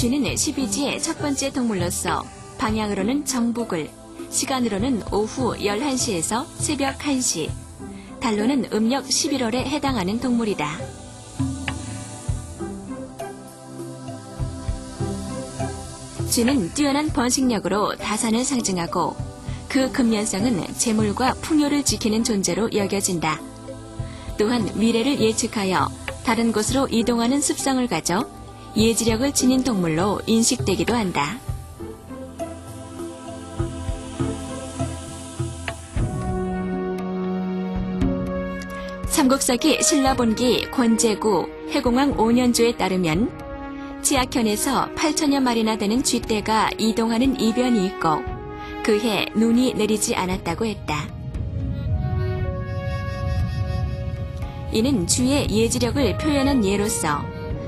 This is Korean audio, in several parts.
쥐는 12지의 첫 번째 동물로서 방향으로는 정북을, 시간으로는 오후 11시에서 새벽 1시, 달로는 음력 11월에 해당하는 동물이다. 쥐는 뛰어난 번식력으로 다산을 상징하고 그 근면성은 재물과 풍요를 지키는 존재로 여겨진다. 또한 미래를 예측하여 다른 곳으로 이동하는 습성을 가져 예지력을 지닌 동물로 인식되기도 한다. 삼국사기 신라본기 권제구 해공왕 5년조에 따르면 지하현에서 8천여 마리나 되는 쥐떼가 이동하는 이변이 있고 그해 눈이 내리지 않았다고 했다. 이는 쥐의 예지력을 표현한 예로서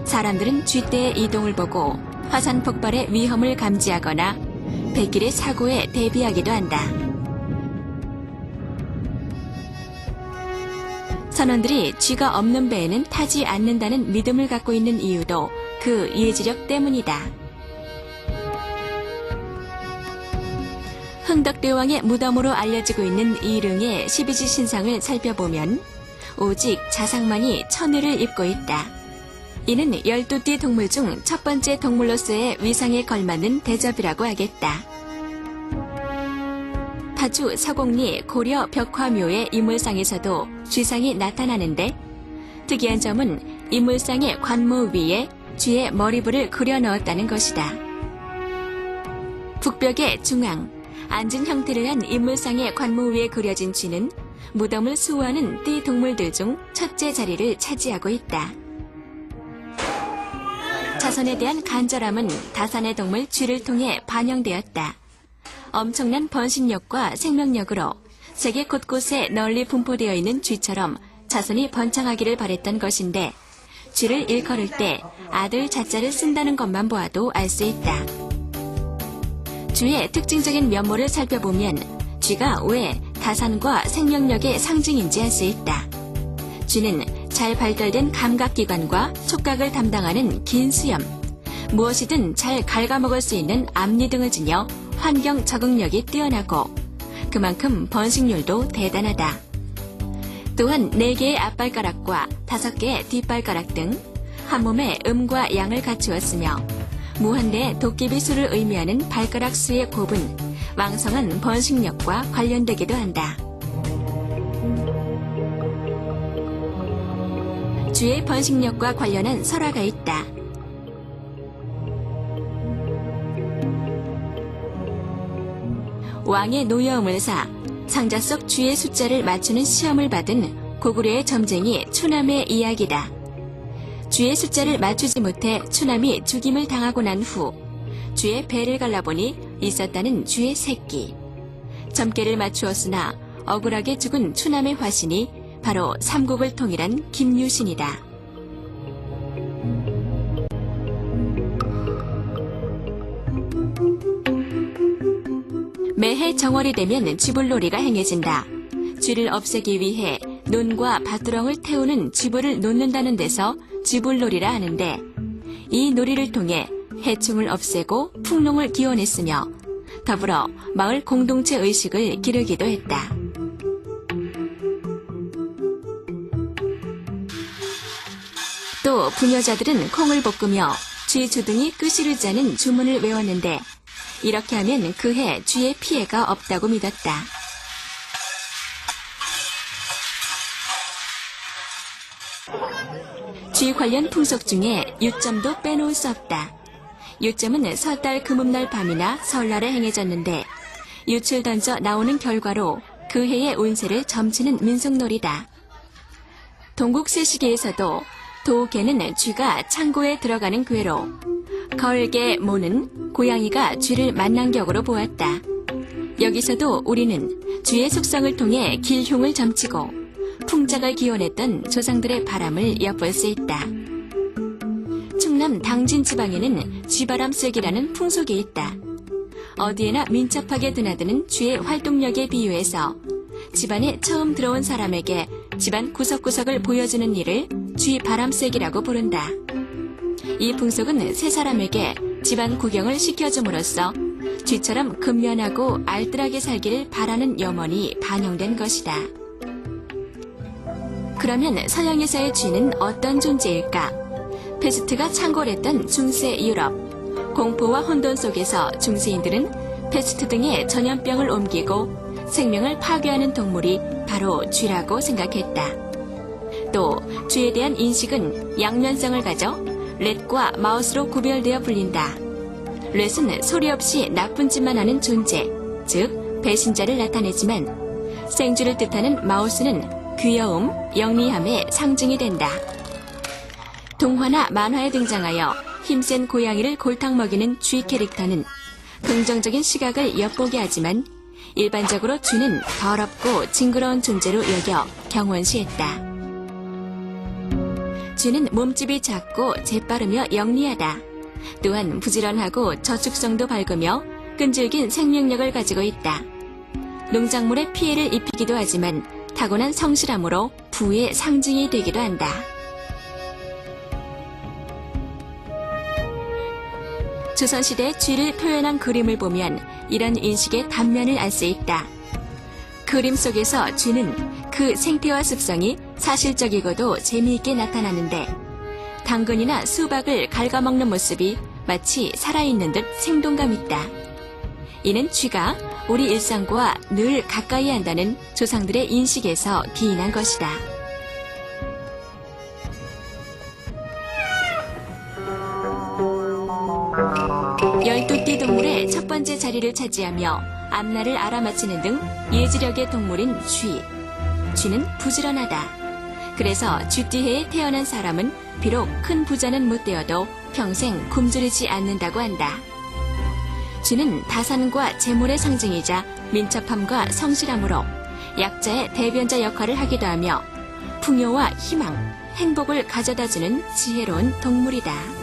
사람들은 쥐떼의 이동을 보고 화산 폭발의 위험을 감지하거나 백길의 사고에 대비하기도 한다. 선원들이 쥐가 없는 배에는 타지 않는다는 믿음을 갖고 있는 이유도 그 예지력 때문이다. 흥덕대왕의 무덤으로 알려지고 있는 이릉의 12지 신상을 살펴보면 오직 자상만이 천을 입고 있다. 이는 12띠 동물 중 첫 번째 동물로서의 위상에 걸맞는 대접이라고 하겠다. 파주 서곡리 고려 벽화묘의 이물상에서도 쥐상이 나타나는데 특이한 점은 이물상의 관모 위에 쥐의 머리부를 그려 넣었다는 것이다. 북벽의 중앙, 앉은 형태를 한 이물상의 관모 위에 그려진 쥐는 무덤을 수호하는 띠 동물들 중 첫째 자리를 차지하고 있다. 자선에 대한 간절함은 다산의 동물 쥐를 통해 반영되었다. 엄청난 번식력과 생명력으로 세계 곳곳에 널리 분포되어 있는 쥐처럼 자손이 번창하기를 바랬던 것인데 쥐를 일컬을 때 아들 자자를 쓴다는 것만 보아도 알 수 있다. 쥐의 특징적인 면모를 살펴보면 쥐가 왜 다산과 생명력의 상징인지 알 수 있다. 쥐는 잘 발달된 감각기관과 촉각을 담당하는 긴 수염, 무엇이든 잘 갉아먹을 수 있는 앞니 등을 지녀 환경 적응력이 뛰어나고 그만큼 번식률도 대단하다. 또한 4개의 앞발가락과 5개의 뒷발가락 등 한 몸에 음과 양을 갖추었으며 무한대의 도깨비 수를 의미하는 발가락 수의 곱은 왕성한 번식력과 관련되기도 한다. 쥐의 번식력과 관련한 설화가 있다. 왕의 노여움을 사 상자 속 쥐의 숫자를 맞추는 시험을 받은 고구려의 점쟁이 추남의 이야기다. 쥐의 숫자를 맞추지 못해 추남이 죽임을 당하고 난후 쥐의 배를 갈라보니 있었다는 쥐의 새끼. 점괘를 맞추었으나 억울하게 죽은 추남의 화신이 바로 삼국을 통일한 김유신이다. 매해 정월이 되면 쥐불놀이가 행해진다. 쥐를 없애기 위해 논과 밭두렁을 태우는 쥐불을 놓는다는 데서 쥐불놀이라 하는데 이 놀이를 통해 해충을 없애고 풍농을 기원했으며 더불어 마을 공동체 의식을 기르기도 했다. 또 부녀자들은 콩을 볶으며 쥐 주둥이 끄시르지 않은 주문을 외웠는데 이렇게 하면 그해 쥐의 피해가 없다고 믿었다. 쥐 관련 풍속 중에 유점도 빼놓을 수 없다. 유점은 설달 금음날 밤이나 설날에 행해졌는데 유출 던져 나오는 결과로 그 해의 운세를 점치는 민속놀이다. 동국세 시기에서도 도개는 쥐가 창고에 들어가는 괴로 걸개 모는 고양이가 쥐를 만난 격으로 보았다. 여기서도 우리는 쥐의 속성을 통해 길흉을 점치고 풍작을 기원했던 조상들의 바람을 엿볼 수 있다. 충남 당진 지방에는 쥐바람 쐐기라는 풍속이 있다. 어디에나 민첩하게 드나드는 쥐의 활동력에 비유해서 집안에 처음 들어온 사람에게 집안 구석구석을 보여주는 일을 쥐 바람쐐기라고 부른다. 이 풍속은 세 사람에게 집안 구경을 시켜줌으로써 쥐처럼 근면하고 알뜰하게 살기를 바라는 염원이 반영된 것이다. 그러면 서양에서의 쥐는 어떤 존재일까? 페스트가 창궐했던 중세 유럽. 공포와 혼돈 속에서 중세인들은 페스트 등의 전염병을 옮기고 생명을 파괴하는 동물이 바로 쥐라고 생각했다. 또 쥐에 대한 인식은 양면성을 가져 렛과 마우스로 구별되어 불린다. 렛은 소리 없이 나쁜 짓만 하는 존재, 즉 배신자를 나타내지만 생쥐를 뜻하는 마우스는 귀여움, 영리함의 상징이 된다. 동화나 만화에 등장하여 힘센 고양이를 골탕 먹이는 쥐 캐릭터는 긍정적인 시각을 엿보게 하지만 일반적으로 쥐는 더럽고 징그러운 존재로 여겨 경원시했다. 쥐는 몸집이 작고 재빠르며 영리하다. 또한 부지런하고 저축성도 밝으며 끈질긴 생명력을 가지고 있다. 농작물에 피해를 입히기도 하지만 타고난 성실함으로 부의 상징이 되기도 한다. 조선시대 쥐를 표현한 그림을 보면 이런 인식의 단면을 알 수 있다. 그림 속에서 쥐는 그 생태와 습성이 사실적이고도 재미있게 나타나는데 당근이나 수박을 갉아먹는 모습이 마치 살아있는 듯 생동감 있다. 이는 쥐가 우리 일상과 늘 가까이 한다는 조상들의 인식에서 기인한 것이다. 열두 띠 동물의 첫 번째 자리를 차지하며 앞날을 알아맞히는 등 예지력의 동물인 쥐. 쥐는 부지런하다. 그래서 쥐띠해에 태어난 사람은 비록 큰 부자는 못 되어도 평생 굶주리지 않는다고 한다. 쥐는 다산과 재물의 상징이자 민첩함과 성실함으로 약자의 대변자 역할을 하기도 하며 풍요와 희망, 행복을 가져다주는 지혜로운 동물이다.